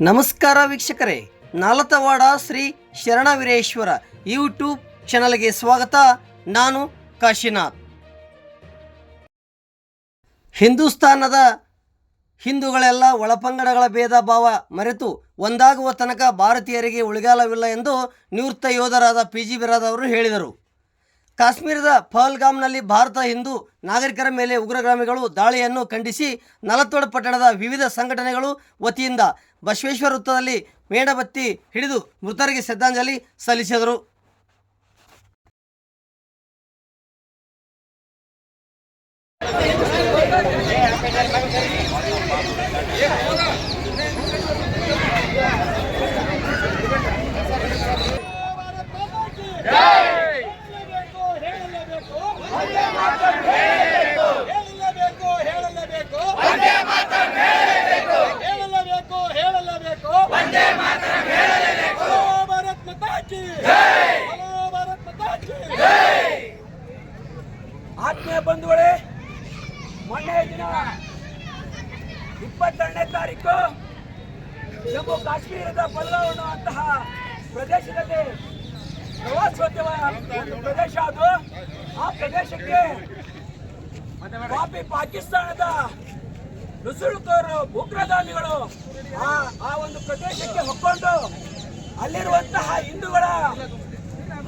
ನಮಸ್ಕಾರ ವೀಕ್ಷಕರೇ. ನಾಲತವಾಡ ಶ್ರೀ ಶರಣ ಶರಣವೀರೇಶ್ವರ ಯೂಟ್ಯೂಬ್ ಚಾನಲ್ಗೆ ಸ್ವಾಗತ. ನಾನು ಕಾಶಿನಾಥ್. ಹಿಂದೂಸ್ತಾನದ ಹಿಂದೂಗಳೆಲ್ಲ ಒಳಪಂಗಡಗಳ ಭೇದ ಭಾವ ಮರೆತು ಒಂದಾಗುವ ತನಕ ಭಾರತೀಯರಿಗೆ ಉಳಿಗಾಲವಿಲ್ಲ ಎಂದು ನಿವೃತ್ತ ಯೋಧರಾದ ಪಿ ಜಿ ಹೇಳಿದರು. ಕಾಶ್ಮೀರದ ಪಹಲ್ಗಾಮ್ನಲ್ಲಿ ಭಾರತ ಹಿಂದೂ ನಾಗರಿಕರ ಮೇಲೆ ಉಗ್ರಗಾಮಿಗಳು ದಾಳಿಯನ್ನು ಖಂಡಿಸಿ ನಲತೋಡ ಪಟ್ಟಣದ ವಿವಿಧ ಸಂಘಟನೆಗಳು ವತಿಯಿಂದ ಬಸವೇಶ್ವರ ವೃತ್ತದಲ್ಲಿ ಮೇಣಬತ್ತಿ ಹಿಡಿದು ಮೃತರಿಗೆ ಶ್ರದ್ಧಾಂಜಲಿ ಸಲ್ಲಿಸಿದರು ಹೇಳಲೇಬೇಕು ಹೇಳಲೇಬೇಕು ಹೇಳಲೇಬೇಕು ಹೇಳಲೇಬೇಕು ಹಲೋ ಭಾರತ್ ಮಾತಾ ಕಿ ಹಲೋ ಭಾರತ್ ಮಾತಾ ಕಿ ಆತ್ಮೀಯ ಬಂಧುಗಳೇ, ಮೊನ್ನೆ ದಿನ ಇಪ್ಪತ್ತೆರಡನೇ ತಾರೀಕು ಜಮ್ಮು ಕಾಶ್ಮೀರದ ಬದಲಾವಣೆ ಅಂತಹ ಪ್ರದೇಶದಲ್ಲಿ ಪ್ರವಾಸೋದ್ಯಮ ಪ್ರದೇಶ ಅದು. ಆ ಪ್ರದೇಶಕ್ಕೆ ಕಾಪಿ ಪಾಕಿಸ್ತಾನದ ನುಸುಳುಕೋರು ಉಗ್ರಗಾಮಿಗಳು ಆ ಒಂದು ಪ್ರದೇಶಕ್ಕೆ ಹೊಕ್ಕೊಂಡು ಅಲ್ಲಿರುವಂತಹ ಹಿಂದೂಗಳ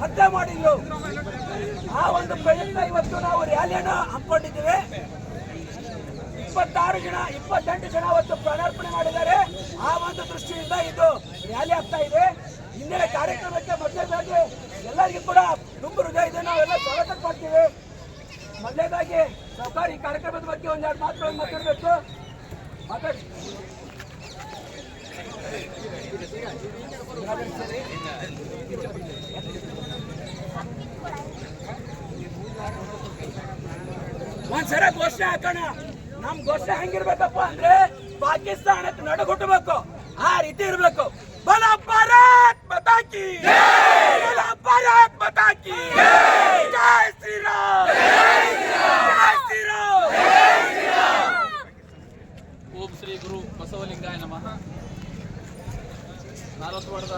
ಹತ್ಯೆ ಮಾಡಿದ್ರು ಆ ಒಂದು ಪ್ರಯುಕ್ತ ಇವತ್ತು ನಾವು ರ್ಯಾಲಿಯನ್ನು ಹಮ್ಮಿಕೊಂಡಿದ್ದೇವೆ. ಇಪ್ಪತ್ತಾರು ಜನ, ಇಪ್ಪತ್ತೆಂಟು ಜನ ಅವತ್ತು ಪ್ರಾಣಾರ್ಪಣೆ ಮಾಡಿದ್ದಾರೆ. ಆ ಒಂದು ದೃಷ್ಟಿಯಿಂದ ಇದು ರ್ಯಾಲಿ ಆಗ್ತಾ ಇದೆ. ಹಿಂದಿನ ಕಾರ್ಯಕ್ರಮಕ್ಕೆ ಮೊದಲನೇದಾಗಿ ಎಲ್ಲರಿಗೂ ಕೂಡ ತುಂಬ ಇದೆ. ನಾವೆಲ್ಲ ಸ್ವಾಗತ ಮಾಡ್ತೀವಿ. ಮೊದಲನೇದಾಗಿ ಸರ್ಕಾರಿ ಕಾರ್ಯಕ್ರಮದ ಬಗ್ಗೆ ಒಂದೆರಡು ಮಾತುಗಳನ್ನು ಮಾತಾಡಬೇಕು. ಮಾತಾಡಿ. ಒಂದ್ಸಲ ಘೋಷಣೆ ಹಾಕೋಣ. ನಮ್ ಘೋಷಣೆ ಹೆಂಗಿರ್ಬೇಕಪ್ಪ ಅಂದ್ರೆ ಪಾಕಿಸ್ತಾನಕ್ಕೆ ನಡುಗುಟ್ಟಬೇಕು ಆ ರೀತಿ ಇರ್ಬೇಕು. ಬಲ ಭಾರತ್ ಮತಾಕಿ ಬಲ ಭಾರತ್ ಮತಾಕಿ ಜೈ ಶ್ರೀರಾಮ್ ಜೈ ಶ್ರೀರಾಮ್ ಓಂ ಶ್ರೀ ಗುರು ಬಸವಲಿಂಗಾಯ ನಮಃ ನಾಲ್ವತ್ತವಾಡದ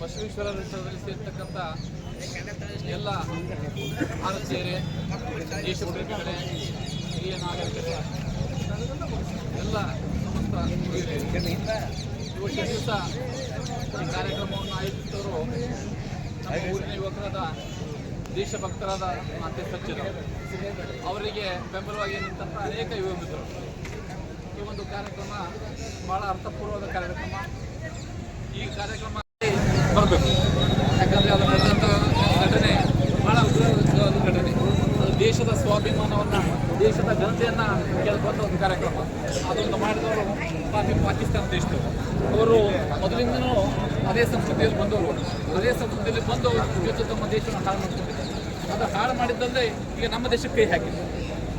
ಬಸವೇಶ್ವರ ವೃತ್ತದಲ್ಲಿ ಸೇರ್ತಕ್ಕಂಥ ಎಲ್ಲ ಭಾರತೀಯರೇ ದೇಶ ಹಿರಿಯ ನಾಗರಿಕರೇ, ಎಲ್ಲ ಸಮಸ್ತ ಇವತ್ತಿನ ದಿವಸ ಈ ಕಾರ್ಯಕ್ರಮವನ್ನು ಆಯೋಜಿಸಿದವರು ನಮ್ಮ ಊರಿನ ಯುವಕರಾದ ದೇಶಭಕ್ತರಾದ ಮಾತೆ ಸಜ್ಜರು ಅವರಿಗೆ ಬೆಂಬಲವಾಗಿ ಅನೇಕ ಯುವ ಮಿತ್ರರು. ಈ ಒಂದು ಕಾರ್ಯಕ್ರಮ ಭಾಳ ಅರ್ಥಪೂರ್ವದ ಕಾರ್ಯಕ್ರಮ. ಈ ಕಾರ್ಯಕ್ರಮದಲ್ಲಿ ಬರಬೇಕು ಯಾಕಂದರೆ ಅದು ನಡೆದಂಥ ಘಟನೆ ಉಗ್ರವಾದ ಒಂದು ಘಟನೆ ದೇಶದ ಸ್ವಾಭಿಮಾನವನ್ನು ದೇಶದ ಘನತೆಯನ್ನು ಕೇಳ್ಕೊಂತ ಒಂದು ಕಾರ್ಯಕ್ರಮ ಅದನ್ನು ಮಾಡಿದವರು ಪಾಕಿ ಪಾಕಿಸ್ತಾನ ದೇಶದವರು ಅವರು ಮೊದಲಿಂದನೂ ಅದೇ ಸಂಸ್ಕೃತಿಯಲ್ಲಿ ಬಂದವರು ಅದೇ ಸಂಸ್ಕೃತಿಯಲ್ಲಿ ಬಂದು ಇವತ್ತು ತಮ್ಮ ದೇಶವನ್ನು ಹಾಳು ಮಾಡ್ಕೊಂಡಿದ್ದಾರೆ ಅದು ಹಾಳು ಮಾಡಿದ್ದಲ್ಲದೆ ಈಗ ನಮ್ಮ ದೇಶಕ್ಕೆ ಕೈ ಹಾಕಿದೆ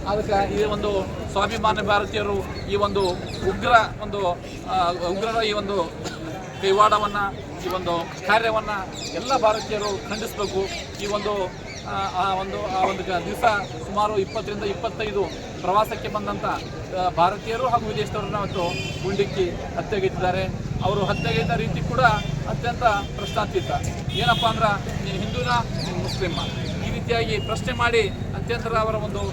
ಅದಕ್ಕೆ ಈ ಒಂದು ಸ್ವಾಭಿಮಾನ ಭಾರತೀಯರು ಈ ಒಂದು ಉಗ್ರ ಒಂದು ಉಗ್ರರ ಈ ಒಂದು ಕೈವಾಡವನ್ನು ಈ ಒಂದು ಕಾರ್ಯವನ್ನು ಎಲ್ಲ ಭಾರತೀಯರು ಖಂಡಿಸಬೇಕು. ಈ ಒಂದು ಆ, ಒಂದು ಆ ಒಂದು ದಿವಸ ಸುಮಾರು ಇಪ್ಪತ್ತರಿಂದ ಇಪ್ಪತ್ತೈದು ಪ್ರವಾಸಕ್ಕೆ ಬಂದಂಥ ಭಾರತೀಯರು ಹಾಗೂ ವಿದೇಶದವರನ್ನ ಇವತ್ತು ಗುಂಡಿಕ್ಕಿ ಹತ್ಯೆಗೈತಿದ್ದಾರೆ. ಅವರು ಹತ್ಯೆಗೈದ ರೀತಿ ಕೂಡ ಅತ್ಯಂತ ಪ್ರಶ್ನಾತೀತ. ಏನಪ್ಪ ಅಂದ್ರೆ ನೀನು ಹಿಂದೂನ ನೀನು ಮುಸ್ಲಿಮ. ಈ ರೀತಿಯಾಗಿ ಪ್ರಶ್ನೆ ಮಾಡಿ ಅತ್ಯಂತ ಅವರ ಒಂದು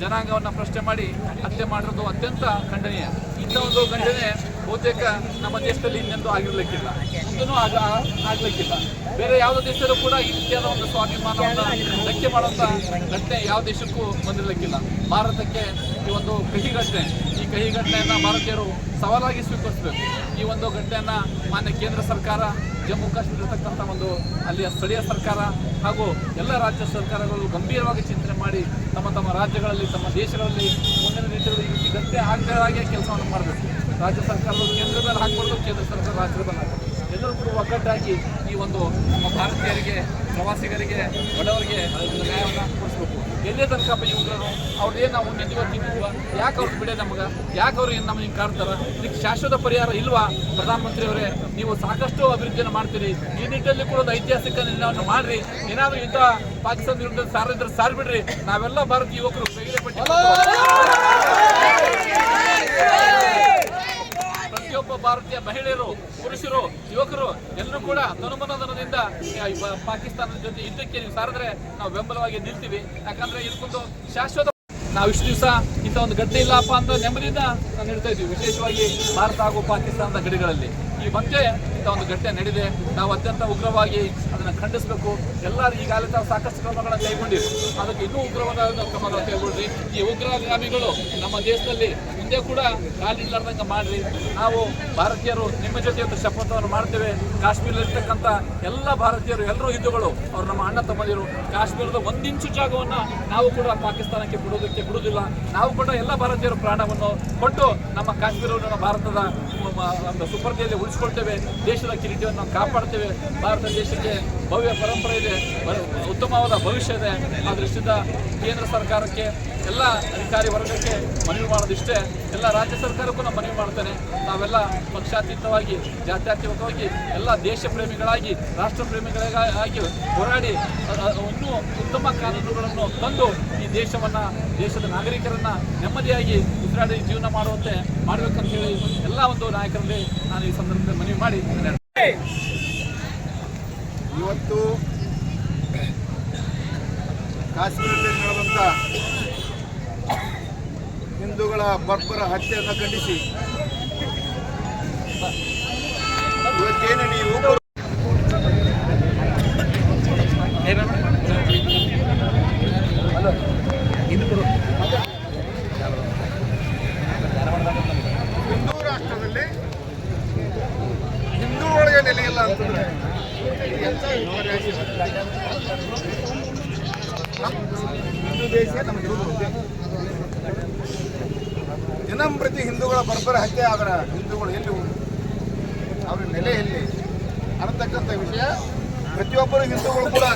ಜನಾಂಗವನ್ನು ಪ್ರಶ್ನೆ ಮಾಡಿ ಹತ್ಯೆ ಮಾಡಿರೋದು ಅತ್ಯಂತ ಖಂಡನೀಯ. ಇಂಥ ಒಂದು ಖಂಡನೆ ಬಹುತೇಕ ನಮ್ಮ ದೇಶದಲ್ಲಿ ಇನ್ನೆಂದೂ ಆಗಿರ್ಲಿಕ್ಕಿಲ್ಲ. ಮುಂದೂ ಆಗ ಆಗ್ಲಿಕ್ಕಿಲ್ಲ. ಬೇರೆ ಯಾವುದೇ ದೇಶದಲ್ಲೂ ಕೂಡ ಈ ರೀತಿಯಾದ ಒಂದು ಸ್ವಾಭಿಮಾನವನ್ನು ಧಕ್ಕೆ ಮಾಡುವಂಥ ಘಟನೆ ಯಾವ ದೇಶಕ್ಕೂ ಬಂದಿರಲಿಕ್ಕಿಲ್ಲ. ಭಾರತಕ್ಕೆ ಈ ಒಂದು ಕಹಿ ಘಟನೆ ಈ ಕಹಿ ಘಟನೆಯನ್ನು ಭಾರತೀಯರು ಸವಾಲಾಗಿ ಸ್ವೀಕರಿಸಬೇಕು. ಈ ಒಂದು ಘಟನೆಯನ್ನ ಮಾನ್ಯ ಕೇಂದ್ರ ಸರ್ಕಾರ, ಜಮ್ಮು ಕಾಶ್ಮೀರ ಒಂದು ಅಲ್ಲಿಯ ಸ್ಥಳೀಯ ಸರ್ಕಾರ ಹಾಗೂ ಎಲ್ಲ ರಾಜ್ಯ ಸರ್ಕಾರಗಳು ಗಂಭೀರವಾಗಿ ಚಿಂತನೆ ಮಾಡಿ ತಮ್ಮ ತಮ್ಮ ರಾಜ್ಯಗಳಲ್ಲಿ, ತಮ್ಮ ದೇಶಗಳಲ್ಲಿ ಮುಂದಿನ ರೀತಿಯಲ್ಲಿ ಈ ರೀತಿ ಘಟನೆ ಆಗದೇ ಹಾಗೆ ಕೆಲಸವನ್ನು ಮಾಡಬೇಕು. ರಾಜ್ಯ ಸರ್ಕಾರಗಳು ಕೇಂದ್ರದಲ್ಲಿ ಹಾಕ್ಬಾರ್ದು ಕೇಂದ್ರ ಸರ್ಕಾರ ರಾಜ್ಯದಲ್ಲಿ ಎಲ್ಲರೂ ಕೂಡ ಒಗ್ಗಟ್ಟಾಗಿ ಈ ಒಂದು ನಮ್ಮ ಭಾರತೀಯರಿಗೆ ಪ್ರವಾಸಿಗರಿಗೆ ಬಡವರಿಗೆ ನ್ಯಾಯವನ್ನು ಕೊಡಿಸ್ಬೇಕು ಎಲ್ಲೇ ತನಕಪ್ಪ ಇವ್ರನ್ನು ಉಗ್ರರು ಅವ್ರದ್ದು ನಾವು ನಿಂತಿವ ತಿಂದಿದ್ವ ಯಾಕೆ ಅವ್ರು ಬಿಡೆ ನಮಗೆ ಯಾಕೆ ಅವ್ರು ಏನು ನಮ್ಮ ಹಿಂಗೆ ಕಾಡ್ತಾರೆ ಇದಕ್ಕೆ ಶಾಶ್ವತ ಪರಿಹಾರ ಇಲ್ವಾ ಪ್ರಧಾನಮಂತ್ರಿಯವರೇ ನೀವು ಸಾಕಷ್ಟು ಅಭಿವೃದ್ಧಿಯನ್ನು ಮಾಡ್ತೀರಿ ಈ ನಿಟ್ಟಿನಲ್ಲಿ ಕೂಡ ಒಂದು ಐತಿಹಾಸಿಕ ನಿರ್ಣಯವನ್ನು ಮಾಡಿರಿ ಏನಾದರೂ ಇಂಥ ಪಾಕಿಸ್ತಾನ ವಿರುದ್ಧ ಸಾರಿದ್ರೆ ಸಾರ್ ಬಿಡ್ರಿ ನಾವೆಲ್ಲ ಭಾರತೀಯ ಯುವಕರು ಕೈಗೆ ಪ್ರತಿಯೊಬ್ಬ ಭಾರತೀಯ ಮಹಿಳೆಯರು, ಪುರುಷರು, ಯುವಕರು ಎಲ್ಲರೂ ಕೂಡ ತನುಮನದನದಿಂದ ಪಾಕಿಸ್ತಾನದ ಜೊತೆ ಯುದ್ಧಕ್ಕೆ ನೀವು ಸಾರಿದ್ರೆ ನಾವು ಬೆಂಬಲವಾಗಿ ನಿಲ್ತೀವಿ. ಯಾಕಂದ್ರೆ ಇದಕ್ಕೊಂದು ಶಾಶ್ವತ ನಾವು ಇಷ್ಟು ದಿವಸ ಇಂಥ ಒಂದು ಗಡ್ಡೆ ಇಲ್ಲಪ್ಪ ಅಂತ ನೆಮ್ಮದಿಯಿಂದ ನಾವು ನೀಡ್ತಾ ಇದ್ವಿ ವಿಶೇಷವಾಗಿ ಭಾರತ ಹಾಗೂ ಪಾಕಿಸ್ತಾನದ ಗಡಿಗಳಲ್ಲಿ. ಈ ಮತ್ತೆ ಇಂಥ ಒಂದು ಘಟನೆ ನಡೆದಿದೆ. ನಾವು ಅತ್ಯಂತ ಉಗ್ರವಾಗಿ ಅದನ್ನು ಖಂಡಿಸಬೇಕು. ಎಲ್ಲರೂ ಈಗಾಗಲೇ ತಾವು ಸಾಕಷ್ಟು ಕ್ರಮಗಳನ್ನು ಕೈಗೊಂಡಿರಿ. ಅದಕ್ಕೆ ಇನ್ನೂ ಉಗ್ರವಾದ ಕ್ರಮಗಳನ್ನು ಕೈಗೊಳ್ಳಿ ಈ ಉಗ್ರಗಾಮಿಗಳು ನಮ್ಮ ದೇಶದಲ್ಲಿ ಮುಂದೆ ಕೂಡ ಕಾಲಿಡ್ಲಾರ್ದಂಗೆ ಮಾಡಿರಿ. ನಾವು ಭಾರತೀಯರು ನಿಮ್ಮ ಜೊತೆ ಒಂದು ಶಪಥವನ್ನು ಮಾಡ್ತೇವೆ. ಕಾಶ್ಮೀರದಲ್ಲಿರ್ತಕ್ಕಂಥ ಎಲ್ಲ ಭಾರತೀಯರು, ಎಲ್ಲರೂ ಹಿಂದೂಗಳು, ಅವ್ರು ನಮ್ಮ ಅಣ್ಣ ತಮ್ಮದಿರು, ಕಾಶ್ಮೀರದ ಒಂದಿಂಚು ಜಾಗವನ್ನು ನಾವು ಕೂಡ ಪಾಕಿಸ್ತಾನಕ್ಕೆ ಬಿಡೋದಕ್ಕೆ ಬಿಡುವುದಿಲ್ಲ. ನಾವು ಕೂಡ ಎಲ್ಲ ಭಾರತೀಯರು ಪ್ರಾಣವನ್ನು ಕೊಟ್ಟು ನಮ್ಮ ಕಾಶ್ಮೀರವನ್ನು ಭಾರತದ ಸುಪರ್ಧೆಯಲ್ಲಿ ಉಳಿಸ್ಕೊಳ್ತೇವೆ. ದೇಶದ ಕಿರೀಟವನ್ನು ಕಾಪಾಡ್ತೇವೆ. ಭಾರತ ದೇಶಕ್ಕೆ ಭವ್ಯ ಪರಂಪರೆ ಇದೆ. ಉತ್ತಮವಾದ ಭವಿಷ್ಯ ಇದೆ. ಆ ದೃಷ್ಟಿಯಿಂದ ಕೇಂದ್ರ ಸರ್ಕಾರಕ್ಕೆ ಎಲ್ಲ ಅಧಿಕಾರಿ ವರ್ಗಕ್ಕೆ ಮನವಿ ಮಾಡೋದಿಷ್ಟೇ, ಎಲ್ಲ ರಾಜ್ಯ ಸರ್ಕಾರಕ್ಕೂ ನಾನು ಮನವಿ ಮಾಡ್ತೇನೆ. ನಾವೆಲ್ಲ ಪಕ್ಷಾತೀತವಾಗಿ, ಜಾತ್ಯಾತೀತವಾಗಿ ಎಲ್ಲ ದೇಶ ಪ್ರೇಮಿಗಳಾಗಿ, ರಾಷ್ಟ್ರ ಪ್ರೇಮಿಗಳಾಗಿ ಹೋರಾಡಿ ಇನ್ನೂ ಉತ್ತಮ ಕಾನೂನುಗಳನ್ನು ತಂದು ಈ ದೇಶವನ್ನು, ದೇಶದ ನಾಗರಿಕರನ್ನು ನೆಮ್ಮದಿಯಾಗಿ ಉಸಿರಾಡಿ ಜೀವನ ಮಾಡುವಂತೆ ಮಾಡಬೇಕಂತ ಹೇಳಿ ಎಲ್ಲ ಒಂದು ನಾಯಕರಲ್ಲಿ ನಾನು ಈ ಸಂದರ್ಭದಲ್ಲಿ ಮನವಿ ಮಾಡಿ ಇವತ್ತು ಕಾಶ್ಮೀರದಲ್ಲಿ ನಡೆದಂಥ ಹಿಂದೂಗಳ ಬರ್ಬರ ಹತ್ಯೆಯನ್ನು ಖಂಡಿಸಿ ಇವತ್ತೇನು ನೀವು ಹಿಂದೂ ರಾಷ್ಟ್ರದಲ್ಲಿ ಹಿಂದೂ ಒಳಗೆ ನೆಲೆಯಿಲ್ಲ ಅಂತಂದ್ರೆ? ನಮ್ಮ ಹಿಂದೂ ದೇಶ ನಮ್ಮ. ದಿನಂಪ್ರತಿ ಹಿಂದೂಗಳ ಬರ್ಬರ ಹತ್ಯೆ ಆದ್ರೆ ಹಿಂದೂಗಳು ಎಲ್ಲಿ? ಅವ್ರ ನೆಲೆ ಎಲ್ಲಿ? ಅನ್ನತಕ್ಕಂಥ ವಿಷಯ ಪ್ರತಿಯೊಬ್ಬರು ಹಿಂದೂಗಳು ಕೂಡ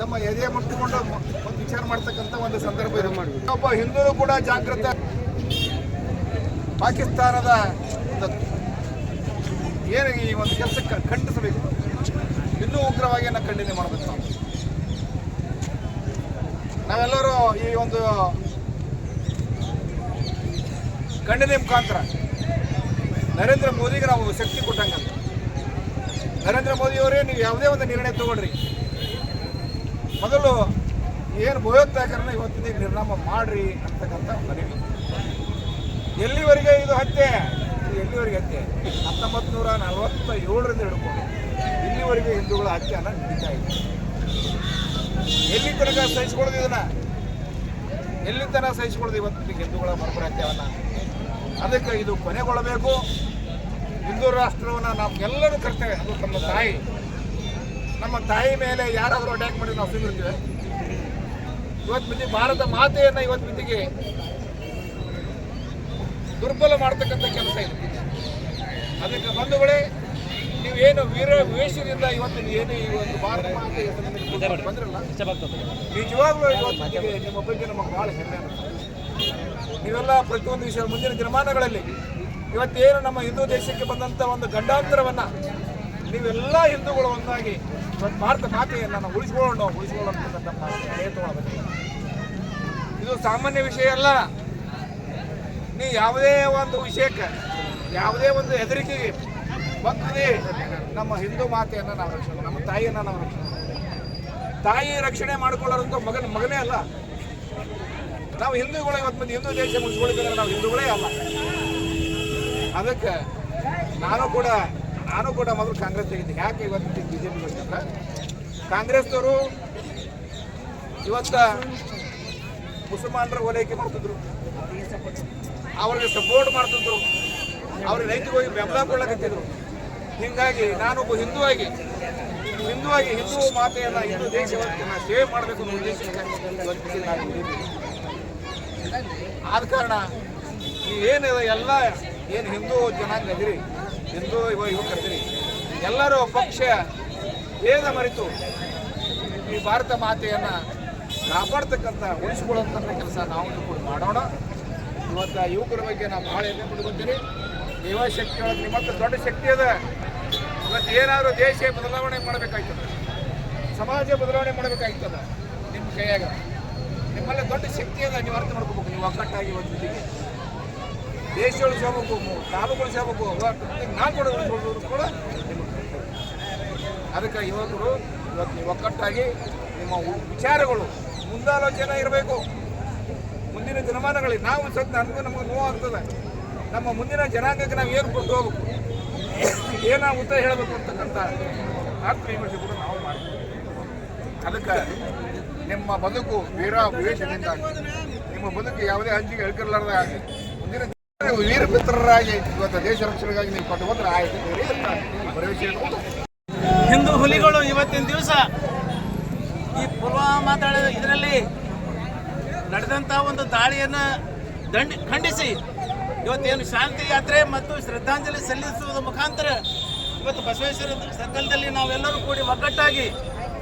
ತಮ್ಮ ಎದೆ ಮುಟ್ಟಿಕೊಂಡು ಒಂದು ವಿಚಾರ ಮಾಡ್ತಕ್ಕಂಥ ಒಂದು ಸಂದರ್ಭ ಇದು. ಮಾಡಿ ಒಬ್ಬ ಹಿಂದೂ ಕೂಡ ಜಾಗೃತ ಪಾಕಿಸ್ತಾನದ ಏನು ಈ ಒಂದು ಕೆಲಸಕ್ಕೆ ಖಂಡಿಸಬೇಕು? ಇನ್ನೂ ಉಗ್ರವಾಗಿ ನಾವು ಖಂಡನೆ ಮಾಡಬೇಕು ನಾವು. ನಾವೆಲ್ಲರೂ ಈ ಒಂದು ಖಂಡನೆ ಮುಖಾಂತರ ನರೇಂದ್ರ ಮೋದಿಗೆ ನಾವು ಶಕ್ತಿ ಕೊಟ್ಟಂಗ ನರೇಂದ್ರ ಮೋದಿಯವರೇ ನೀವು ಯಾವುದೇ ಒಂದು ನಿರ್ಣಯ ತಗೊಳ್ರಿ. ಮೊದಲು ಏನು ಭಯೋತ್ಪಾದಕರನ್ನ ಇವತ್ತಿನ ನಿರ್ನಾಮ ಮಾಡ್ರಿ ಅಂತಕ್ಕಂಥ ಮನವಿ. ಎಲ್ಲಿವರೆಗೆ ಇದು ಹತ್ಯೆ? ಎಲ್ಲಿವರೆಗೆ ಹತ್ಯೆ? ಹತ್ತೊಂಬತ್ತು ನೂರ ನಲವತ್ತ ಏಳರಿಂದ ಹಿಡ್ಕೊಂಡು ಇಲ್ಲಿವರೆಗೆ ಹಿಂದೂಗಳ ಹತ್ಯೆನ ನಡೀತಾ ಇದೆ. ಎಲ್ಲಿ ತನಕ ಸಹಿಸ್ಕೊಳ್ಳೋದು ಇದನ್ನ? ಎಲ್ಲಿ ತನಕ ಸಹಿಸ್ಕೊಳ್ಳೋದು ಇವತ್ತು ಹಿಂದೂಗಳ ಮರಬರ ಹತ್ಯೆವನ್ನ ಅದಕ್ಕೆ ಇದು ಕೊನೆಗೊಳ್ಳಬೇಕು. ಹಿಂದೂ ರಾಷ್ಟ್ರವನ್ನು ನಾವೆಲ್ಲರೂ ಕರ್ತೇವೆ. ಅದು ನಮ್ಮ ತಾಯಿ. ನಮ್ಮ ತಾಯಿ ಮೇಲೆ ಯಾರಾದರೂ ಅಟ್ಯಾಕ್ ಮಾಡಿ ನಾವು ಸುಮ್ಮನಿರ್ತೀವಿ ಇವತ್ತು ಮಿತಿ ಭಾರತ ಮಾತೆಯನ್ನು ಇವತ್ತು ಮಿತಿಗೆ ದುರ್ಬಲ ಮಾಡ್ತಕ್ಕಂಥ ಕೆಲಸ ಇದೆ. ಅದಕ್ಕೆ ಬಂಧುಗಳೇ ನೀವೇನು ವೀರ ವೇಷದಿಂದ ಇವತ್ತು ಏನು ಈ ಒಂದು ಭಾರತ ಮಾತೆ ಬಂದಿರಲ್ಲ ನಿಜವಾಗ್ಲೂ ಇವತ್ತು ನಿಮ್ಮ ಬಗ್ಗೆ ನಮಗೆ ಭಾಳ ಹೆಮ್ಮೆ ಅನಿಸ್ತದೆ ನೀವೆಲ್ಲ ಪ್ರತಿಯೊಂದು ವಿಷಯ ಮುಂದಿನ ದಿನಮಾನಗಳಲ್ಲಿ ಇವತ್ತೇನು ನಮ್ಮ ಹಿಂದೂ ದೇಶಕ್ಕೆ ಬಂದಂಥ ಒಂದು ಗಂಡಾಂತರವನ್ನು ನೀವೆಲ್ಲ ಹಿಂದೂಗಳು ಒಂದಾಗಿ ಇವತ್ತು ಭಾರತ ಮಾತೆಯನ್ನು ನಾವು ಉಳಿಸ್ಕೊಳ್ಳೋಣ ಉಳಿಸ್ಕೊಳ್ಳೋಣ ಅಂತ ನಮ್ಮ ಇದು ಸಾಮಾನ್ಯ ವಿಷಯ ಅಲ್ಲ. ನೀ ಯಾವುದೇ ಒಂದು ವಿಷಯಕ್ಕೆ, ಯಾವುದೇ ಒಂದು ಹೆದರಿಕೆಗೆ ಬಂದರೆ ನಮ್ಮ ಹಿಂದೂ ಮಾತೆಯನ್ನು ನಾವು ರಕ್ಷಣೆ, ನಮ್ಮ ತಾಯಿಯನ್ನು ನಾವು ರಕ್ಷಣೆ ತಾಯಿ ರಕ್ಷಣೆ ಮಾಡ್ಕೊಳ್ಳೋರಂತ ಮಗನ ಮಗನೇ ಅಲ್ಲ. ನಾವು ಹಿಂದೂಗಳು ಇವತ್ತು ಮಂದಿ ಹಿಂದೂ ದೇಶ ಮುಗಿಸ್ಕೊಳ್ಬೇಕಂದ್ರೆ ನಾವು ಹಿಂದೂಗಳೇ ಅಲ್ಲ. ಅದಕ್ಕೆ ನಾನು ಕೂಡ ನಾನು ಕೂಡ ಮೊದಲು ಕಾಂಗ್ರೆಸ್ ತೆಗಿತೀನಿ. ಯಾಕೆ ಇವತ್ತು ಬಿ ಜೆ ಪಿ ಬಂದ್ರೆ ಕಾಂಗ್ರೆಸ್ನವರು ಇವತ್ತ ಮುಸಲ್ಮಾನರ ಓಲೈಕೆ ಮಾಡ್ತಿದ್ರು. ಅವ್ರಿಗೆ ಸಪೋರ್ಟ್ ಮಾಡ್ತಿದ್ರು. ಅವ್ರಿಗೆ ನೈತಿಕವಾಗಿ ಬೆಂಬಲ ಕೊಡ್ಲಕತ್ತಿದ್ರು. ಹೀಗಾಗಿ ನಾನೊಬ್ಬ ಹಿಂದೂ ಆಗಿ ಹಿಂದೂ ಆಗಿ ಹಿಂದೂ ಮಾತೆಯನ್ನು, ಹಿಂದೂ ದೇಶವನ್ನು ನಾನು ಸೇವೆ ಮಾಡಬೇಕು ಅನ್ನೋ ಉದ್ದೇಶಕ್ಕೆ ನಾನು. ಆದ ಕಾರಣ ಈ ಏನು ಎಲ್ಲ ಏನು ಹಿಂದೂ ಜನಾಂಗ ಅದಿರಿ ಹಿಂದೂ ಇವ ಯುವಕರಿದಿರಿ ಎಲ್ಲರೂ ಪಕ್ಷ ಭೇದ ಮರೆತು ಈ ಭಾರತ ಮಾತೆಯನ್ನು ಕಾಪಾಡ್ತಕ್ಕಂಥ ಉಳಿಸ್ಕೊಳ್ಳೋಂಥ ಕೆಲಸ ನಾವು ಕೂಡ ಮಾಡೋಣ. ಇವತ್ತು ಯುವಕರ ಬಗ್ಗೆ ನಾವು ಭಾಳ ಹೆಮ್ಮೆ ಪಡ್ಕೊತೀನಿ ಯುವ ಶಕ್ತಿ ಒಳಗೆ ನಿಮ್ಮ ದೊಡ್ಡ ಶಕ್ತಿ ಅದ ಇವತ್ತು ಏನಾದರೂ ದೇಶ ಬದಲಾವಣೆ ಮಾಡ್ಬೇಕಾಯ್ತದ? ಸಮಾಜ ಬದಲಾವಣೆ ಮಾಡ್ಬೇಕಾಯ್ತದ ನಿಮ್ಮ ಕೈಯಾಗ? ನಿಮ್ಮಲ್ಲಿ ದೊಡ್ಡ ಶಕ್ತಿ ಅದ, ನೀವು ಅರ್ಥ ಮಾಡ್ಕೋಬೇಕು. ನೀವು ಒಗ್ಗಟ್ಟಾಗಿ ಒಂದು ಜೊತೆಗೆ ದೇಶಗಳು ಉಳಿಸ್ಕೋಬೇಕು ತಾಲೂಕುಗಳು ಉಳಿಸ್ಕೋಬೇಕು ನಾನು ಕೂಡ ಕೂಡ ಅದಕ್ಕೆ ಯುವಕರು, ಇವತ್ತು ನೀವು ಒಕ್ಕಟ್ಟಾಗಿ ನಿಮ್ಮ ವಿಚಾರಗಳು, ಮುಂದಾಲೋಚನೆ ಇರಬೇಕು. ಮುಂದಿನ ದಿನಮಾನಗಳಿಗೆ ನಾವು ಸ್ವಲ್ಪ ನನಗೂ ನಮಗೆ ನೋವಾಗ್ತದೆ ನಮ್ಮ ಮುಂದಿನ ಜನಾಂಗಕ್ಕೆ ನಾವು ಏನು ಕೊಟ್ಟು ಹೋಗ್ಬೇಕು? ಏನ ಉತ್ತರ ಹೇಳಬೇಕು ಅಂತಕ್ಕಂಥ ಆತ್ಮವಿಮರ್ಶೆ ಕೂಡ ನಾವು ಮಾಡ್ತೀವಿ. ಅದಕ್ಕೆ ನಿಮ್ಮ ಬದುಕು ವೀರ ವಿವೇಶದಿಂದ ನಿಮ್ಮ ಬದುಕು ಯಾವುದೇ ಹಂಚಿಗೆ ಹೇಳ್ಕಿರ್ಲಾರ್ದ ಮುಂದಿನ ದಿನ ವೀರ ಮಿತ್ರರಾಗಿ ಇವತ್ತು ದೇಶ ರಕ್ಷಣೆಗಾಗಿ ನೀವು ಕೊಟ್ಟು ಹೋದ್ರೆ ಆಯ್ತು ಹಿಂದೂ ಹುಲಿಗಳು ಇವತ್ತಿನ ದಿವಸ ಈ ಪುಲ್ವಾಮಾ ಮಾತಾಡಿದ ಇದರಲ್ಲಿ ನಡೆದಂತಹ ಒಂದು ದಾಳಿಯನ್ನು ದಂಡಿ ಖಂಡಿಸಿ ಇವತ್ತೇನು ಶಾಂತಿ ಯಾತ್ರೆ ಮತ್ತು ಶ್ರದ್ಧಾಂಜಲಿ ಸಲ್ಲಿಸುವುದರ ಮುಖಾಂತರ ಇವತ್ತು ಬಸವೇಶ್ವರ ಸರ್ಕಲ್ದಲ್ಲಿ ನಾವೆಲ್ಲರೂ ಕೂಡಿ ಒಗ್ಗಟ್ಟಾಗಿ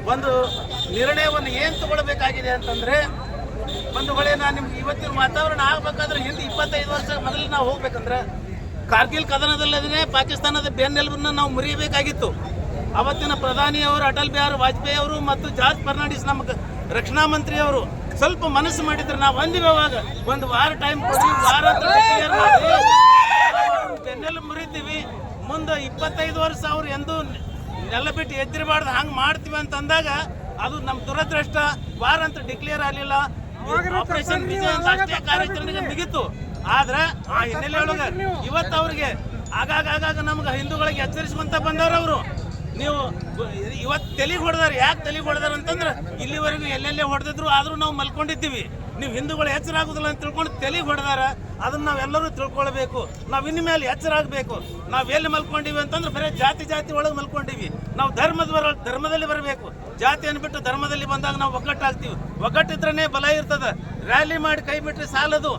ಒಂದು ನಿರ್ಣಯವನ್ನು ಏನು ತಗೊಳ್ಬೇಕಾಗಿದೆ ಅಂತಂದ್ರೆ, ಬಂಧುಗಳೇ, ನಾನು ನಿಮ್ಗೆ ಇವತ್ತಿನ ವಾತಾವರಣ ಆಗ್ಬೇಕಾದ್ರೆ ಹಿಂದೆ ಇಪ್ಪತ್ತೈದು ವರ್ಷ ಮೊದಲು ನಾವು ಹೋಗ್ಬೇಕಂದ್ರೆ, ಕಾರ್ಗಿಲ್ ಕದನದಲ್ಲದೇ ಪಾಕಿಸ್ತಾನದ ಬೆನ್ನೆಲುಬನ್ನು ನಾವು ಮುರಿಯಬೇಕಾಗಿತ್ತು. ಅವತ್ತಿನ ಪ್ರಧಾನಿಯವರು ಅಟಲ್ ಬಿಹಾರಿ ವಾಜಪೇಯಿ ಅವರು ಮತ್ತು ಜಾರ್ಜ್ ಫರ್ನಾಂಡಿಸ್ ನಮ್ಮ ರಕ್ಷಣಾ ಮಂತ್ರಿ ಅವರು ಸ್ವಲ್ಪ ಮನಸ್ಸು ಮಾಡಿದ್ರೆ ನಾವು ಅವಾಗ ಒಂದು ವಾರ ಟೈಮ್ ಕೊಡಿ, ವಾರ ಅವ್ರ ಬೆನ್ನೆಲುಬು ಮುರಿತೀವಿ. ಮುಂದೆ ಇಪ್ಪತ್ತೈದು ವರ್ಷ ಅವ್ರು ಎಂದು ನೆಲ ಬಿಟ್ಟು ಎದ್ದಿರಬಾರ್ದು, ಹಂಗೆ ಮಾಡ್ತೀವಿ ಅಂತ ಅಂದಾಗ ಅದು ನಮ್ಮ ದುರದೃಷ್ಟ. ವಾರ ಅಂತ ಡಿಕ್ಲೇರ್ ಆಗಲಿಲ್ಲ ಆಪರೇಷನ್ ವಿಜಯ ಅಂತ ಅಷ್ಟೇ ಕಾರ್ಯಾಚರಣೆಗೆ ಮುಗಿತು. ಆದ್ರೆ ಆ ಹಿನ್ನೆಲೆ ಒಳಗೆ ಇವತ್ತು ಅವ್ರಿಗೆ ಆಗಾಗ ಆಗಾಗ ನಮ್ಗೆ ಹಿಂದೂಗಳಿಗೆ ಎಚ್ಚರಿಸುವಂತ ಬಂದವ್ರು ಅವರು. ನೀವು ಇವತ್ತು ತಲೆ ಹೊಡೆದಾರ. ಯಾಕೆ ತಲೆ ಹೊಡೆದಾರ ಅಂತಂದ್ರೆ ಇಲ್ಲಿವರೆಗೂ ಎಲ್ಲೆಲ್ಲೇ ಹೊಡೆದಿದ್ರು ಆದ್ರೂ ನಾವು ಮಲ್ಕೊಂಡಿದ್ದೀವಿ. ನೀವು ಹಿಂದೂಗಳು ಎಚ್ಚರ ಆಗುದಿಲ್ಲ ಅಂತ ತಿಳ್ಕೊಂಡು ತಲೆ ಹೊಡೆದಾರ. ಅದನ್ನ ನಾವೆಲ್ಲರೂ ತಿಳ್ಕೊಳ್ಬೇಕು. ನಾವು ಇನ್ನು ಮೇಲೆ ಎಚ್ಚರ ಆಗಬೇಕು. ನಾವು ಎಲ್ಲಿ ಮಲ್ಕೊಂಡಿವಿ ಅಂತಂದ್ರೆ ಬರೀ ಜಾತಿ ಜಾತಿ ಒಳಗೆ ಮಲ್ಕೊಂಡಿವಿ. ನಾವು ಧರ್ಮದ ಬರ ಧರ್ಮದಲ್ಲಿ ಬರಬೇಕು. ಜಾತಿಯನ್ನು ಬಿಟ್ಟು ಧರ್ಮದಲ್ಲಿ ಬಂದಾಗ ನಾವು ಒಗ್ಗಟ್ಟಾಗ್ತೀವಿ. ಒಗ್ಗಟ್ಟಿದ್ರೇ ಬಲ ಇರ್ತದೆ. ರ್ಯಾಲಿ ಮಾಡಿ ಕೈ ಬಿಟ್ಟರೆ ಸಾಲದು.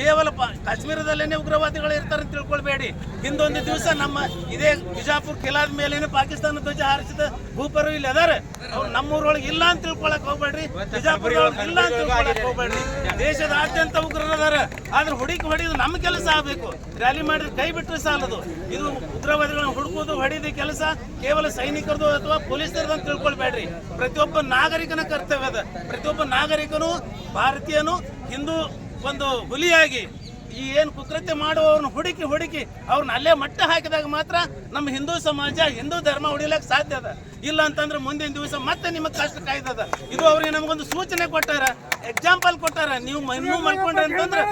ಕೇವಲ ಕಾಶ್ಮೀರದಲ್ಲೇನೆ ಉಗ್ರವಾದಿಗಳು ಇರ್ತಾರೆ ಅಂತ ತಿಳ್ಕೊಳ್ಬೇಡಿ. ಹಿಂದೊಂದು ದಿವಸ ನಮ್ಮ ಇದೇ ಬಿಜಾಪುರ್ ಕಿಲಾದ ಮೇಲೇನೆ ಪಾಕಿಸ್ತಾನ ಧ್ವಜ ಹಾರಿಸಿದ ಭೂಪರು ಇಲ್ಲಿ ಅದಾರೆ. ಅವ್ರು ನಮ್ಮೂರೊಳಗೆ ಇಲ್ಲ ಅಂತ ತಿಳ್ಕೊಳಕ್ ಹೋಗ್ಬೇಡ್ರಿ. ಬಿಜಾಪುರದೊಳಗೆ ಇಲ್ಲ ಅಂತ ತಿಳ್ಕೊಳಕ್ ಹೋಗ್ಬೇಡ್ರಿ. ದೇಶದಾದ್ಯಂತ ಉಗ್ರರು ಅದಾರ ಆದ್ರೆ ಹುಡುಕಿ ಹೊಡಿಯೋದು ನಮ್ಮ ಕೆಲಸ ಆಗಬೇಕು. ರ್ಯಾಲಿ ಮಾಡಿದ್ರೆ ಕೈ ಬಿಟ್ಟರೆ ಸಾಲದು. ಇದು ಉಗ್ರವಾದಿಗಳನ್ನ ಹುಡುಕೋದು ಹೊಡೆದ ಕೆಲಸ. ಕೇವಲ ಸೈನಿಕರದು ಅಥವಾ ಪೊಲೀಸರದು ಅಂತ ತಿಳ್ಕೊಳ್ಬೇಡ್ರಿ. ಪ್ರತಿಯೊಬ್ಬ ನಾಗರಿಕನ ಕರ್ತವ್ಯ ಅದ. ಪ್ರತಿಯೊಬ್ಬ ನಾಗರಿಕನು, ಭಾರತೀಯನು, ಹಿಂದೂ ಒಂದು ಹುಲಿಯಾಗಿ ಈ ಏನು ಕುಕೃತ್ಯ ಮಾಡುವವ್ರನ್ನ ಹುಡುಕಿ ಹುಡುಕಿ ಅವ್ರನ್ನ ಅಲ್ಲೇ ಮಟ್ಟ ಹಾಕಿದಾಗ ಮಾತ್ರ ನಮ್ಮ ಹಿಂದೂ ಸಮಾಜ, ಹಿಂದೂ ಧರ್ಮ ಉಳಿಲಕ್ಕೆ ಸಾಧ್ಯ ಅದ. ಇಲ್ಲ ಅಂತಂದ್ರೆ ಮುಂದಿನ ದಿವಸ ಮತ್ತೆ ನಿಮಗೆ ಕಷ್ಟ ಕಾಯ್ದದ ಇದು ಅವ್ರಿಗೆ ನಮಗೊಂದು ಸೂಚನೆ ಕೊಟ್ಟಾರ. ಎಕ್ಸಾಂಪಲ್ ಕೊಟ್ಟಾರ. ನೀವು ಇನ್ನೂ ಮಲ್ಕೊಂಡ್ರೆ ಅಂತಂದ್ರೆ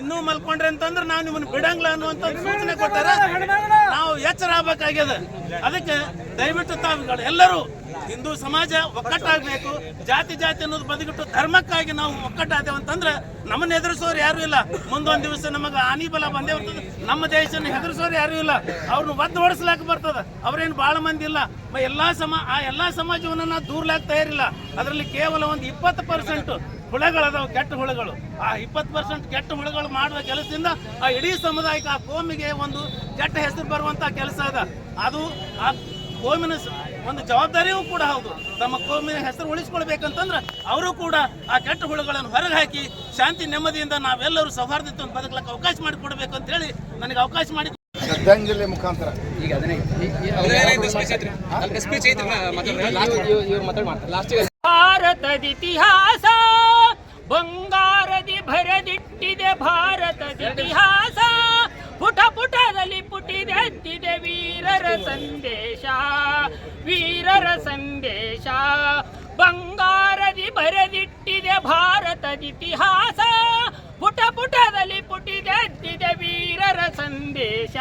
ಇನ್ನೂ ಮಲ್ಕೊಂಡ್ರೆ ಅಂತಂದ್ರೆ ನಾವು ನಿಮ್ಮನ್ನ ಬಿಡಂಗಿಲ್ಲ ಅನ್ನುವಂತ ಸೂಚನೆ ಕೊಟ್ಟಾರ. ನಾವು ಎಚ್ಚರ ಆಗ್ಬೇಕಾಗ್ಯದ. ಅದಕ್ಕೆ ದಯವಿಟ್ಟು ತಾವು ಎಲ್ಲರೂ ಹಿಂದೂ ಸಮಾಜ ಒಕ್ಕಟ್ಟಾಗಬೇಕು. ಜಾತಿ ಜಾತಿ ಅನ್ನೋದು ಬದಿಗಿಟ್ಟು ಧರ್ಮಕ್ಕಾಗಿ ನಾವು ಒಕ್ಕಟ್ಟಾದೇವು ಅಂತಂದ್ರೆ ನಮ್ಮನ್ನ ಎದುರಿಸೋರು ಯಾರು ಇಲ್ಲ. ಮುಂದೊಂದು ದಿವಸ ನಮಗೆ ಹಾನಿ ಬಲ ಬಂದೇ ಬರ್ತದೆ. ನಮ್ಮ ದೇಶನ ಹೆದರಿಸೋರು ಯಾರು ಇಲ್ಲ. ಅವ್ರನ್ನ ಒದ್ದು ಓಡಿಸ್ಲಾಕ ಬರ್ತದೆ. ಅವ್ರೇನು ಭಾಳ ಮಂದಿ ಇಲ್ಲ. ಎಲ್ಲಾ ಸಮ, ಆ ಎಲ್ಲಾ ಸಮಾಜವನ್ನು ನಾವು ದೂರ್ಲಾಕ ತಯಾರಿಲ್ಲ. ಅದರಲ್ಲಿ ಕೇವಲ ಒಂದು ಇಪ್ಪತ್ತು ಪರ್ಸೆಂಟ್ ಹುಳಗಳದಾವ, ಕೆಟ್ಟ ಹುಳಗಳು. ಆ ಇಪ್ಪತ್ತು ಪರ್ಸೆಂಟ್ ಕೆಟ್ಟ ಹುಳಗಳು ಮಾಡುವ ಕೆಲಸದಿಂದ ಆ ಇಡೀ ಸಮುದಾಯಕ್ಕೆ ಆ ಕೋಮಿಗೆ ಒಂದು ಕೆಟ್ಟ ಹೆಸರು ಬರುವಂತ ಕೆಲಸ ಅದ. ಅದು ಆ ಕೋಮಿನ ಒಂದು ಜವಾಬ್ದಾರಿಯೂ ಕೂಡ ಹೌದು. ತಮ್ಮ ಕೋಮಿನ ಹೆಸರು ಉಳಿಸ್ಕೊಳ್ಬೇಕಂತಂದ್ರೆ ಅವರು ಕೂಡ ಆ ಕೆಟ್ಟ ಹುಳುಗಳನ್ನು ಹೊರಗೆ ಹಾಕಿ ಶಾಂತಿ ನೆಮ್ಮದಿಯಿಂದ ನಾವೆಲ್ಲರೂ ಸೌಹಾರ್ದತೆ ಬದುಕಲಿಕ್ಕೆ ಅವಕಾಶ ಮಾಡಿಕೊಡ್ಬೇಕು ಅಂತ ಹೇಳಿ ನನಗೆ ಅವಕಾಶ ಮಾಡಿ ಶ್ರದ್ಧಾಂಜಲಿ ಮುಖಾಂತರ. ಭಾರತದ ಇತಿಹಾಸ ಬಂಗಾರದಿ ಭರದಿಟ್ಟಿದೆ ಭಾರತದ ಇತಿಹಾಸ. ಪುಟ ಪುಟದಲ್ಲಿ ಅತ್ತಿದೆ ವೀರರ ಸಂದೇಶ ವೀರರ ಸಂದೇಶ. ಬಂಗಾರದಿ ಬರೆದಿಟ್ಟಿದೆ ಭಾರತದ ಇತಿಹಾಸ, ಪುಟ ಪುಟದಲ್ಲಿ ಅತ್ತಿದೆ ವೀರರ ಸಂದೇಶ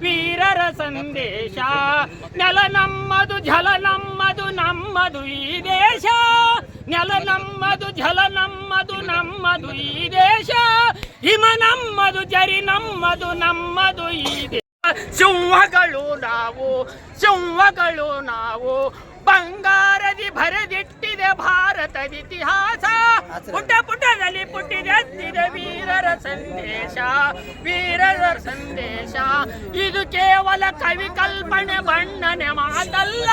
ವೀರರ ಸಂದೇಶ. ನೆಲ ನಮ್ಮದು ಝಲ ನಮ್ಮದು ನಮ್ಮದು ಈ ದೇಶ. ನೆಲ ನಮ್ಮದು ಜಲ ನಮ್ಮದು ನಮ್ಮದು ಈ ದೇಶ. ಹಿಮ ನಮ್ಮದು, ಜರಿ ನಮ್ಮದು ನಮ್ಮದು ಈ ದೇಶ. ಸಿಂಹಗಳು ನಾವು ಸಿಂಹಗಳು ನಾವು ಬಂಗಾರದಿ ಬರೆದಿಟ್ಟಿದೆ ಭಾರತದ ಇತಿಹಾಸ. ಪುಟ ಪುಟದಲ್ಲಿ ಪುಟ್ಟಿದೆದ್ದಿದೆ ವೀರರ ಸಂದೇಶ ವೀರರ ಸಂದೇಶ. ಇದು ಕೇವಲ ಕವಿ ಕಲ್ಪನೆ ಬಣ್ಣನೆ ಮಾತಲ್ಲ.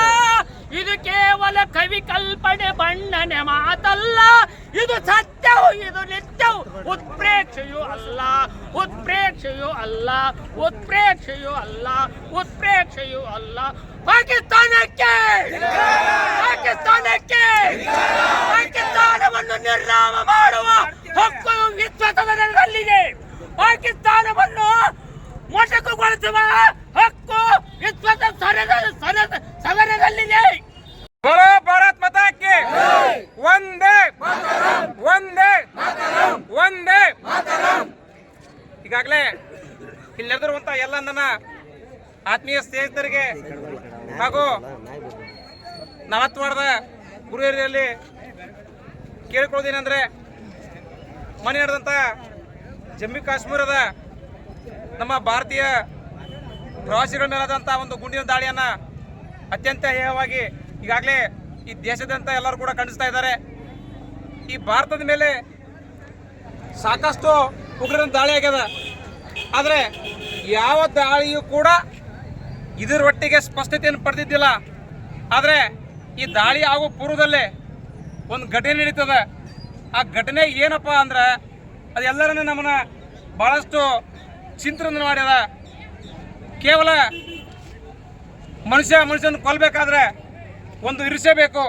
ಇದು ಕೇವಲ ಕವಿ ಕಲ್ಪನೆ ಬಣ್ಣನೆ ಮಾತಲ್ಲ. ಇದು ಸತ್ಯವು ಇದು ನಿತ್ಯವು ಉತ್ಪ್ರೇಕ್ಷೆಯು ಅಲ್ಲ. ಉತ್ಪ್ರೇಕ್ಷೆಯು ಅಲ್ಲ. ಉತ್ಪ್ರೇಕ್ಷೆಯು ಅಲ್ಲ. ಉತ್ಪ್ರೇಕ್ಷೆಯು ಅಲ್ಲ. ಪಾಕಿಸ್ತಾನಕ್ಕೆ! ಪಾಕಿಸ್ತಾನಕ್ಕೆ! ಪಾಕಿಸ್ತಾನವನ್ನು ನಿರ್ನಾಮ ಮಾಡುವ ಹಕ್ಕು ವಿಶ್ವಸದನಲ್ಲಿದೆ ಪಾಕಿಸ್ತಾನವನ್ನು ಮೊಟಕುಗೊಳಿಸುವ ಪ್ರವಾಸಿಗಳ ಮೇಲಾದಂಥ ಒಂದು ಗುಂಡಿನ ದಾಳಿಯನ್ನ ಅತ್ಯಂತ ಹೇಯವಾಗಿ ಈಗಾಗಲೇ ಈ ದೇಶದಂತ ಎಲ್ಲರೂ ಕೂಡ ಖಂಡಿಸ್ತಾ ಇದ್ದಾರೆ. ಈ ಭಾರತದ ಮೇಲೆ ಸಾಕಷ್ಟು ಉಗ್ರರ ದಾಳಿ ಆಗ್ಯದ. ಆದರೆ ಯಾವ ದಾಳಿಯೂ ಕೂಡ ಇದರ ಒಟ್ಟಿಗೆ ಸ್ಪಷ್ಟತೆಯನ್ನು ಪಡೆದಿದ್ದಿಲ್ಲ. ಆದರೆ ಈ ದಾಳಿ ಆಗೋ ಪೂರ್ವದಲ್ಲೇ ಒಂದು ಘಟನೆ ನಡೀತದೆ. ಆ ಘಟನೆ ಏನಪ್ಪ ಅಂದ್ರೆ ಅದೆಲ್ಲರನ್ನೂ ನಮ್ಮನ್ನ ಭಾಳಷ್ಟು ಚಿಂತನೆ ಮಾಡ್ಯದ ಕೇವಲ ಮನುಷ್ಯ ಮನುಷ್ಯನ ಕೊಲ್ಲಬೇಕಾದ್ರೆ ಒಂದು ಇರಿಸೆ ಬೇಕು,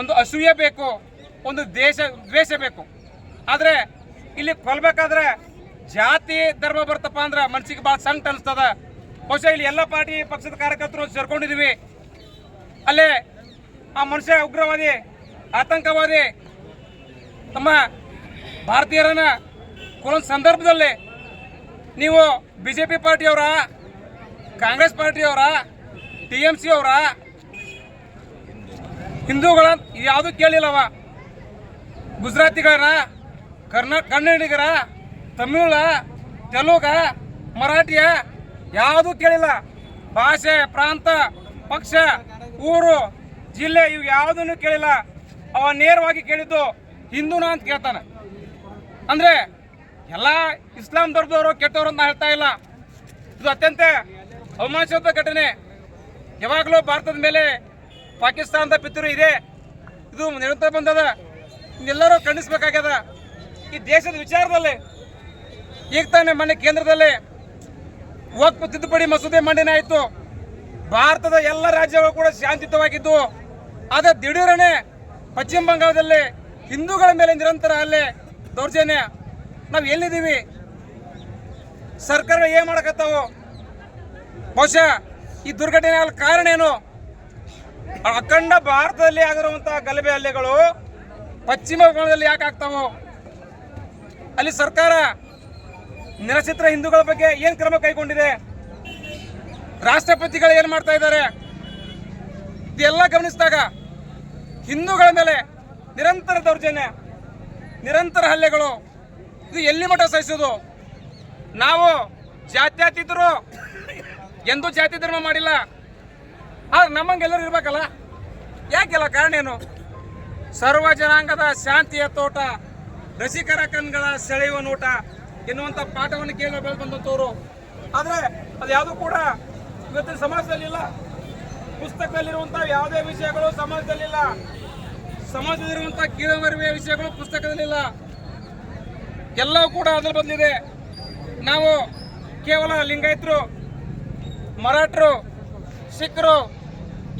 ಒಂದು ಅಸೂಯೆ ಬೇಕು, ಒಂದು ದೇಶ, ದ್ವೇಷ ಬೇಕು. ಆದರೆ ಇಲ್ಲಿ ಕೊಲ್ಬೇಕಾದ್ರೆ ಜಾತಿ ಧರ್ಮ ಬರ್ತಪ್ಪ ಅಂದ್ರೆ ಮನಸ್ಸಿಗೆ ಭಾಳ ಸಂಕಟ ಅನಿಸ್ತದ. ಬಹುಶಃ ಇಲ್ಲಿ ಎಲ್ಲ ಪಾರ್ಟಿ ಪಕ್ಷದ ಕಾರ್ಯಕರ್ತರು ಸೇರ್ಕೊಂಡಿದ್ದೀವಿ ಅಲ್ಲೇ ಆ ಮನುಷ್ಯ ಉಗ್ರವಾದಿ, ಆತಂಕವಾದಿ ನಮ್ಮ ಭಾರತೀಯರನ್ನ ಕೊಡೋ ಸಂದರ್ಭದಲ್ಲಿ ನೀವು ಬಿ ಜೆ ಪಿ ಪಾರ್ಟಿಯವರ ಕಾಂಗ್ರೆಸ್ ಪಾರ್ಟಿಯವರ ಟಿ ಎಂ ಸಿ ಅವರ, ಹಿಂದೂಗಳ ಯಾವುದು ಕೇಳಿಲ್ಲವ? ಗುಜರಾತಿಗರ, ಕರ್ನಾ, ಕನ್ನಡಿಗರ ತಮಿಳ ತೆಲುಗ, ಮರಾಠಿಯ ಯಾವುದೂ ಕೇಳಿಲ್ಲ. ಭಾಷೆ, ಪ್ರಾಂತ, ಪಕ್ಷ, ಊರು, ಜಿಲ್ಲೆ ಇವು ಯಾವುದನ್ನು ಕೇಳಿಲ್ಲ. ಅವ ನೇರವಾಗಿ ಕೇಳಿದ್ದು ಹಿಂದೂನ ಅಂತ ಕೇಳ್ತಾನೆ. ಅಂದ್ರೆ, ಎಲ್ಲ ಇಸ್ಲಾಂ ಧರ್ಮದವರು ಕೆಟ್ಟವರು ಅಂತ ಹೇಳ್ತಾ ಇಲ್ಲ. ಇದು ಅತ್ಯಂತ ಅವಮಾನಿಸುವಂತ ಘಟನೆ. ಯಾವಾಗಲೂ ಭಾರತದ ಮೇಲೆ ಪಾಕಿಸ್ತಾನದ ಪಿತೂರು ಇದೆ. ಇದು ನಿರಂತರ ಬಂದದ. ಎಲ್ಲರೂ ಖಂಡಿಸಬೇಕಾಗ್ಯದ. ಈ ದೇಶದ ವಿಚಾರದಲ್ಲಿ, ಈಗ ತಾನೇ ಮನೆ ಕೇಂದ್ರದಲ್ಲಿ ವಕ್ಫ್ ತಿದ್ದುಪಡಿ ಮಸೂದೆ ಮಂಡನೆ ಆಯಿತು. ಭಾರತದ ಎಲ್ಲ ರಾಜ್ಯಗಳು ಕೂಡ ಶಾಂತಿಯುತವಾಗಿದ್ದು, ಆದರೆ ದಿಢೀರನೆ ಪಶ್ಚಿಮ ಬಂಗಾಳದಲ್ಲಿ ಹಿಂದೂಗಳ ಮೇಲೆ ನಿರಂತರ ಅಲ್ಲೇ ದೌರ್ಜನ್ಯ. ನಾವು ಎಲ್ಲಿದ್ದೀವಿ? ಸರ್ಕಾರ ಏನು ಮಾಡಕತ್ತಾವು? ಬಹುಶಃ ಈ ದುರ್ಘಟನೆ ಆಗಲು ಕಾರಣ ಏನು? ಅಖಂಡ ಭಾರತದಲ್ಲಿ ಆಗಿರುವಂತಹ ಗಲಭೆ ಹಲ್ಲೆಗಳು ಪಶ್ಚಿಮ ಬಂಗಾಳದಲ್ಲಿ ಯಾಕೆ ಆಗ್ತಾವು? ಅಲ್ಲಿ ಸರ್ಕಾರ ನಿರಸಿತ್ರ ಹಿಂದೂಗಳ ಬಗ್ಗೆ ಏನು ಕ್ರಮ ಕೈಗೊಂಡಿದೆ? ರಾಷ್ಟ್ರಪತಿಗಳು ಏನು ಮಾಡ್ತಾ ಇದ್ದಾರೆ? ಇದೆಲ್ಲ ಗಮನಿಸಿದಾಗ ಹಿಂದೂಗಳ ಮೇಲೆ ನಿರಂತರ ದೌರ್ಜನ್ಯ, ನಿರಂತರ ಹಲ್ಲೆಗಳು, ಇದು ಎಲ್ಲಿ ಮಠ ಸಹಿಸೋದು ನಾವು ಜಾತ್ಯತೀತರು ಎಂದೂ ಜಾತಿ ಧರ್ಮ ಮಾಡಿಲ್ಲ. ಆದ್ರೆ ನಮ್ಮಂಗೆಲ್ಲರೂ ಇರ್ಬೇಕಲ್ಲ? ಯಾಕೆಲ್ಲ ಕಾರಣ ಏನು? ಸರ್ವ ಜನಾಂಗದ ಶಾಂತಿಯ ತೋಟ, ರಸಿಕರ ಕಣ್ಗಳ ಸೆಳೆಯುವ ನೋಟ ಎನ್ನುವಂಥ ಪಾಠವನ್ನು ಕೇಳಿ ಬೆಳೆದು ಬಂದಂಥವ್ರು. ಆದರೆ ಅದು ಯಾವುದೂ ಕೂಡ ಇವತ್ತಿನ ಸಮಾಜದಲ್ಲಿಲ್ಲ ಪುಸ್ತಕದಲ್ಲಿರುವಂಥ ಯಾವುದೇ ವಿಷಯಗಳು ಸಮಾಜದಲ್ಲಿಲ್ಲ ಸಮಾಜದಲ್ಲಿರುವಂಥ ಕೀಳವರಿವೆ ವಿಷಯಗಳು ಪುಸ್ತಕದಲ್ಲಿಲ್ಲ ಎಲ್ಲವೂ ಕೂಡ ಅದರ ಬಂದಿದೆ ನಾವು ಕೇವಲ ಲಿಂಗಾಯತರು ಮರಾಠರು ಸಿಖ್ರು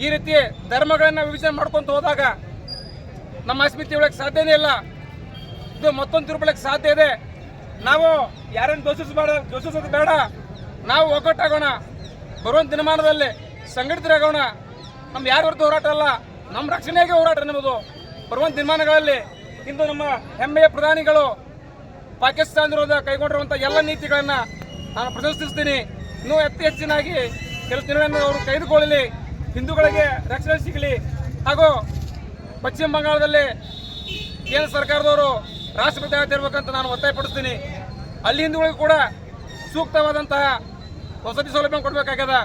ಈ ರೀತಿ ಧರ್ಮಗಳನ್ನು ವಿಭಜನೆ ಮಾಡ್ಕೊತ ಹೋದಾಗ ನಮ್ಮ ಅಸ್ಮಿತಿ ಉಳಕ್ಕೆ ಸಾಧ್ಯನೇ ಇಲ್ಲ. ಇದು ಮತ್ತೊಂದು ತಿರುಪಳಕ್ಕೆ ಸಾಧ್ಯ ಇದೆ. ನಾವು ಯಾರನ್ನು ದೋಷಿಸಬೇಡ ದೋಷಿಸೋದು ಬೇಡ. ನಾವು ಒಗ್ಗಟ್ಟಾಗೋಣ. ಬರುವಂತ ದಿನಮಾನದಲ್ಲಿ ಸಂಘಟಿತರಾಗೋಣ. ನಮ್ಮ ಯಾರ ಹೊರತು ಹೋರಾಟ ಅಲ್ಲ ನಮ್ಮ ರಕ್ಷಣೆಗೆ ಹೋರಾಟ ನಮ್ಮದು ಬರುವಂತ ದಿನಮಾನಗಳಲ್ಲಿ ಇಂದು ನಮ್ಮ ಹೆಮ್ಮೆಯ ಪ್ರಧಾನಿಗಳು ಪಾಕಿಸ್ತಾನ ವಿರೋಧ ಕೈಗೊಂಡಿರುವಂಥ ಎಲ್ಲ ನೀತಿಗಳನ್ನು ನಾನು ಪ್ರಶಂಸಿಸ್ತೀನಿ. ಇನ್ನೂ ಅತಿ ಹೆಚ್ಚಿನಾಗಿ ಕೆಲವು ದಿನಗಳನ್ನು ಅವರು ಕೈದುಕೊಳ್ಳಲಿ, ಹಿಂದೂಗಳಿಗೆ ರಕ್ಷಣೆ ಸಿಗಲಿ. ಹಾಗೂ ಪಶ್ಚಿಮ ಬಂಗಾಳದಲ್ಲಿ ಕೇಂದ್ರ ಸರ್ಕಾರದವರು ರಾಷ್ಟ್ರಪತಿ ಆಗ್ತಿರ್ಬೇಕಂತ ನಾನು ಒತ್ತಾಯಪಡಿಸ್ತೀನಿ. ಅಲ್ಲಿ ಹಿಂದೂಗಳಿಗೂ ಕೂಡ ಸೂಕ್ತವಾದಂತಹ ವಸತಿ ಸೌಲಭ್ಯ ಕೊಡಬೇಕಾಗ್ಯದ.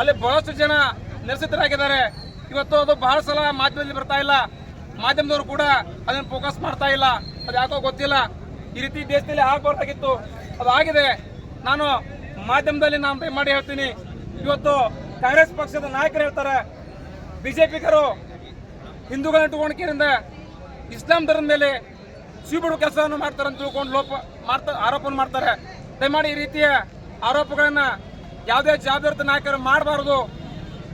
ಅಲ್ಲಿ ಬಹಳಷ್ಟು ಜನ ನಿರಸಿತರಾಗಿದ್ದಾರೆ. ಇವತ್ತು ಅದು ಬಹಳ ಸಲ ಮಾಧ್ಯಮದಲ್ಲಿ ಬರ್ತಾ ಇಲ್ಲ. ಮಾಧ್ಯಮದವರು ಕೂಡ ಅದನ್ನು ಫೋಕಸ್ ಮಾಡ್ತಾ ಇಲ್ಲ. ಅದು ಯಾಕೋ ಗೊತ್ತಿಲ್ಲ. ಈ ರೀತಿ ದೇಶದಲ್ಲಿ ಆಗಬಾರ್ದಾಗಿತ್ತು. ಅದು ಆಗಿದೆ. ನಾನು ಮಾಧ್ಯಮದಲ್ಲಿ ನಾನು ಮಾಡಿ ಹೇಳ್ತೀನಿ. ಇವತ್ತು ಕಾಂಗ್ರೆಸ್ ಪಕ್ಷದ ನಾಯಕರು ಹೇಳ್ತಾರೆ, ಬಿಜೆಪಿಗರು ಹಿಂದೂಗಳ ಇಟ್ಟುಕೊಂಡಿಕೆಯಿಂದ ಇಸ್ಲಾಂ ಧರ್ಮದ ಮೇಲೆ ಸಿಬಿಡು ಕೆಲಸವನ್ನು ಮಾಡ್ತಾರೆ ಅಂತ ತಿಳ್ಕೊಂಡು ಲೋಪ ಮಾಡ್ತಾ, ಆರೋಪವನ್ನು ಮಾಡ್ತಾರೆ. ದಯಮಾಡಿ ಈ ರೀತಿಯ ಆರೋಪಗಳನ್ನು ಯಾವುದೇ ಜವಾಬ್ದಾರಿತ ನಾಯಕರು ಮಾಡಬಾರದು.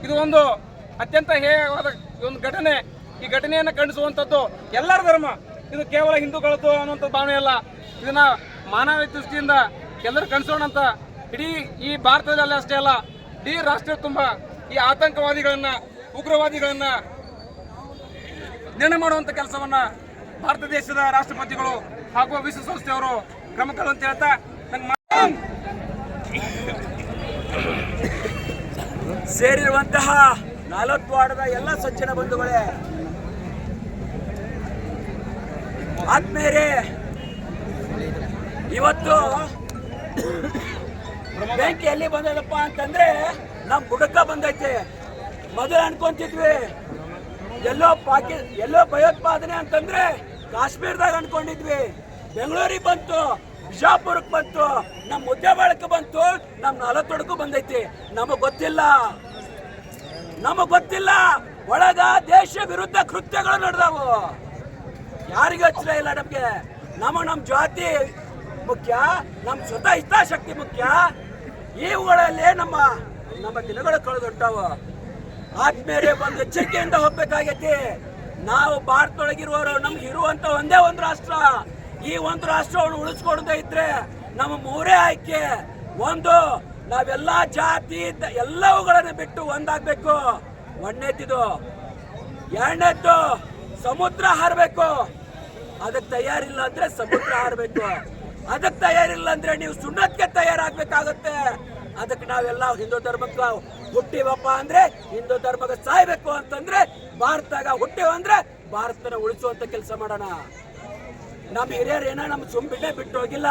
ಇದು ಒಂದು ಅತ್ಯಂತ ಹೇಯವಾದ ಒಂದು ಘಟನೆ. ಈ ಘಟನೆಯನ್ನು ಖಂಡಿಸುವಂಥದ್ದು ಎಲ್ಲರ ಧರ್ಮ. ಇದು ಕೇವಲ ಹಿಂದೂಗಳದ್ದು ಅನ್ನುವಂಥ ಭಾವನೆ ಅಲ್ಲ. ಇದನ್ನ ಮಾನವೀಯ ದೃಷ್ಟಿಯಿಂದ ಎಲ್ಲರೂ ಕಂಡಿಸೋಣ ಅಂತ ಇಡೀ ಈ ಭಾರತದಲ್ಲಿ ಅಷ್ಟೇ ಅಲ್ಲ, ಇಡೀ ರಾಷ್ಟ್ರ ತುಂಬ ಈ ಆತಂಕವಾದಿಗಳನ್ನ, ಉಗ್ರವಾದಿಗಳನ್ನ ನಿರ್ಣಯ ಮಾಡುವಂತ ಕೆಲಸವನ್ನ ಭಾರತ ದೇಶದ ರಾಷ್ಟ್ರಪತಿಗಳು ಹಾಗೂ ವಿಶ್ವಸಂಸ್ಥೆಯವರು ಕ್ರಮ ಅಂತ ಹೇಳ್ತಾ ಸೇರಿರುವಂತಹ ನಾಲ್ಕು ವಾರ್ಡದ ಎಲ್ಲ ಸಜ್ಜನ ಬಂಧುಗಳೇ, ಆದ್ಮೇಲೆ ಇವತ್ತು ಬೆಂಕಿ ಎಲ್ಲಿ ಬಂದದಪ್ಪ ಅಂತಂದ್ರೆ ನಮ್ ಬುಡಕ ಬಂದೈತೆ. ಮೊದಲು ಅನ್ಕೊಂತಿದ್ವಿ. ಎಲ್ಲೋ ಪಾಕಿ, ಎಲ್ಲೋ ಭಯೋತ್ಪಾದನೆ ಅಂತಂದ್ರೆ ಕಾಶ್ಮೀರದಾಗ ಅನ್ಕೊಂಡಿದ್ವಿ. ಬೆಂಗಳೂರಿಗೆ ಬಂತು, ಬಿಜಾಪುರಕ್ಕೆ ಬಂತು ನಮ್ಮ ಮುದ್ದೆಬಾಳಕ್ಕೆ ಬಂತು ನಮ್ಮ ನಾಲ್ಕು ಬಂದೈತಿ. ನಮಗ್ ಗೊತ್ತಿಲ್ಲ. ನಮಗ್ ಗೊತ್ತಿಲ್ಲ. ಒಳಗ ದೇಶ ವಿರುದ್ಧ ಕೃತ್ಯಗಳು ನಡೆದವು. ಯಾರಿಗೂ ಹಚ್ಚಲ ಇಲ್ಲ ನಮ್ಗೆ. ನಮ್ಮ ನಮ್ಮ ಜಾತಿ ಮುಖ್ಯ ನಮ್ಮ ಸ್ವತಃ ಹಿತಾಸಕ್ತಿ ಮುಖ್ಯ. ಇವುಗಳಲ್ಲೇ ನಮ್ಮ ನಮ್ಮ ದಿನಗಳು ಕಳೆದೊಂಟಾವು. ಆದ್ಮೇಲೆ ಒಂದು ಎಚ್ಚರಿಕೆಯಿಂದ ಹೋಗ್ಬೇಕಾಗೈತಿ. ನಾವು ಭಾರತದೊಳಗಿರುವವರು, ನಮ್ಗೆ ಇರುವಂತ ಒಂದೇ ಒಂದು ರಾಷ್ಟ್ರ. ಈ ಒಂದು ರಾಷ್ಟ್ರವನ್ನು ಉಳಿಸ್ಕೊಡದೇ ಇದ್ರೆ ನಮ್ಮ ಮೂರೇ ಆಯ್ಕೆ. ಒಂದು, ನಾವೆಲ್ಲ ಜಾತಿ ಎಲ್ಲವುಗಳನ್ನು ಬಿಟ್ಟು ಒಂದಾಗಬೇಕು. ಒಂದನೇದಿದು ಎರಡನೇದ್ದು ಸಮುದ್ರ ಹಾರಬೇಕು. ಅದಕ್ಕೆ ತಯಾರಿಲ್ಲ ಅಂದ್ರೆ ಸಮುದ್ರ ಹಾರಬೇಕು. ಅದಕ್ಕೆ ತಯಾರಿಲ್ಲ ಅಂದ್ರೆ ನೀವು ಸುಣ್ಣಕ್ಕೆ ತಯಾರಾಗ್ಬೇಕಾಗತ್ತೆ. ಅದಕ್ಕೆ ನಾವೆಲ್ಲ ಹಿಂದೂ ಧರ್ಮಕ್ಕೆ ಹುಟ್ಟಿವಪ್ಪ ಅಂದ್ರೆ ಹಿಂದೂ ಧರ್ಮಕ್ಕೆ ಸಾಯ್ಬೇಕು ಅಂತಂದ್ರೆ ಭಾರತದಾಗ ಹುಟ್ಟಿವ ಅಂದ್ರೆ ಭಾರತನ ಉಳಿಸುವಂತ ಕೆಲಸ ಮಾಡೋಣ. ನಮ್ಮ ಹಿರಿಯರು ಏನೋ ನಮ್ಮ ಸುಮ್ಮನೆ ಬಿಟ್ಟು ಹೋಗಿಲ್ಲ.